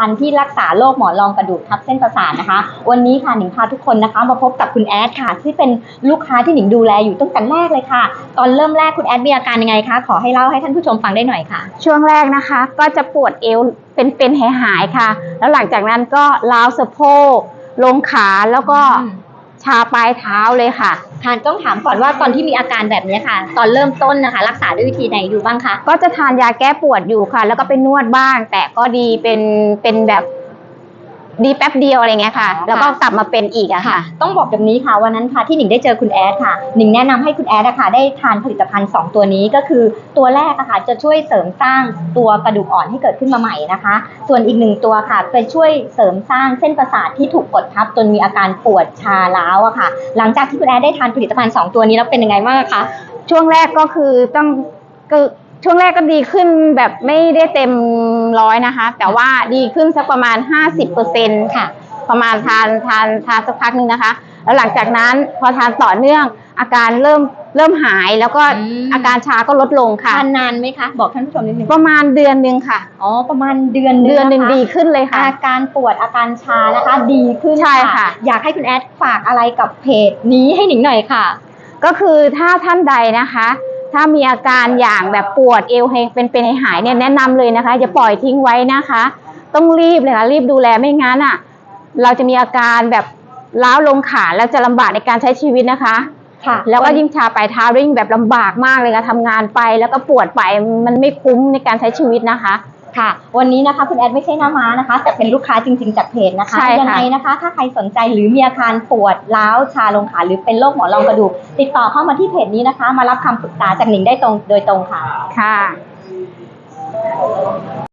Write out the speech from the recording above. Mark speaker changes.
Speaker 1: พันธุ์ที่รักษาโรคหมอนรองกระดูกทับเส้นประสาทนะคะ วันนี้ค่ะหนิงพาทุกคนนะคะ มาพบกับคุณแอดค่ะ ที่เป็นลูกค้าที่หนิงดูแลอยู่ตั้งแต่แรกเลยค่ะ ตอนเริ่มแรกคุณแอดมีอาการยังไงคะ ขอให้เล่าให้ท่านผู้ชมฟังได้หน่อยค่ะ
Speaker 2: ช่วงแรกนะคะ ก็จะปวดเอวเป็นเป็นหายหายๆค่ะ แล้วหลังจากนั้นก็ล้าวสะโพกลงขาแล้วก็
Speaker 1: อืม
Speaker 2: ชาปลายเท้าเลยค่ะ
Speaker 1: ทานต้องถามก่อนว่าตอนที่มีอาการแบบนี้ค่ะ ตอนเริ่มต้นนะคะ รักษาด้วยวิธีไหนอยู่บ้างคะ
Speaker 2: ก็จะทานยาแก้ปวดอยู่ค่ะ แล้วก็ไปนวดบ้าง แต่ก็ดีเป็นเป็นแบบ ดีแป๊บเดียวอะไรเงี้ยค่ะ
Speaker 1: อ๋อค่ะ
Speaker 2: แล้วก็กลับมาเป็นอีกอะค่ะ
Speaker 1: ต้องบอกแบบนี้ค่ะวันนั้นค่ะที่หนิงได้เจอคุณแอดค่ะหนิงแนะนำให้คุณแอดอะค่ะได้ทานผลิตภัณฑ์ 2 ตัวนี้ก็คือตัวแรกอะค่ะจะช่วยเสริมสร้างตัวกระดูกอ่อนให้เกิดขึ้นมาใหม่นะคะ ส่วนอีกหนึ่งตัวค่ะไปช่วยเสริมสร้างเส้นประสาทที่ถูกกดทับจนมีอาการปวดชาล้าวอะค่ะ หลังจากที่คุณแอดได้ทานผลิตภัณฑ์ 2 ตัวนี้แล้วเป็นยังไงบ้างคะ
Speaker 2: ช่วงแรกก็คือต้องก็ ช่วงแรกก็ดีขึ้นแบบไม่ได้เต็มร้อยนะคะ แต่ว่าดีขึ้นสักประมาณ 50%เปอร์เซ็นต์
Speaker 1: ค่ะ
Speaker 2: ประมาณทานทานทานสักพักหนึ่งนะคะ แล้วหลังจากนั้นพอทานต่อเนื่องอาการเริ่มเริ่มหายแล้วก็
Speaker 1: อืม
Speaker 2: อาการชาก็ลดลงค่ะ
Speaker 1: ทานนานไหมคะ บอกท่านผู้ชมนิดนึง
Speaker 2: ประมาณเดือนหนึ่งค่ะ
Speaker 1: อ๋อ ประมาณเดือน
Speaker 2: เดือนหนึ่งะ
Speaker 1: คะ
Speaker 2: ดีขึ้นเลยค่ะ
Speaker 1: อาการปวดอาการชานะคะ ดีขึ้น
Speaker 2: ใช่ค่ะ
Speaker 1: อยากให้คุณแอดฝากอะไรกับเพจนี้ให้หนิงหน่อยค่ะ
Speaker 2: ก็คือถ้าท่านใดนะคะ ถ้ามีอาการอย่างแบบปวดเอวให้เป็นเป็นให้หายเนี่ยแนะนำเลยนะคะอย่าปล่อยทิ้งไว้นะคะ ต้องรีบเลยค่ะรีบดูแลไม่งั้นอะ เราจะมีอาการแบบล้าวลงขาแล้วจะลำบากในการใช้ชีวิตนะคะ
Speaker 1: ค่ะ
Speaker 2: แล้วก็ยิ่งชาปลายเท้าด้วยยิ่งแบบลำบากมากเลยค่ะทำงานไปแล้วก็ปวดไปมันไม่คุ้มในการใช้ชีวิตนะคะ
Speaker 1: ค่ะ วันนี้นะคะคุณแอดไม่ใช่หน้าม้านะคะ แต่เป็นลูกค้าจริงๆจากเพจนะคะ
Speaker 2: ใช่ค่ะ
Speaker 1: ยัไงนะคะ ถ้าใครสนใจหรือมีอาการปวดร้าวชาลงขาหรือเป็นโรคหมอนรองกระดูกติดต่อเข้ามาที่เพจนี้นะคะ มารับคำปรึกษาจากหนิงได้ตรงโดยตรงค่ะ
Speaker 2: ค่ะ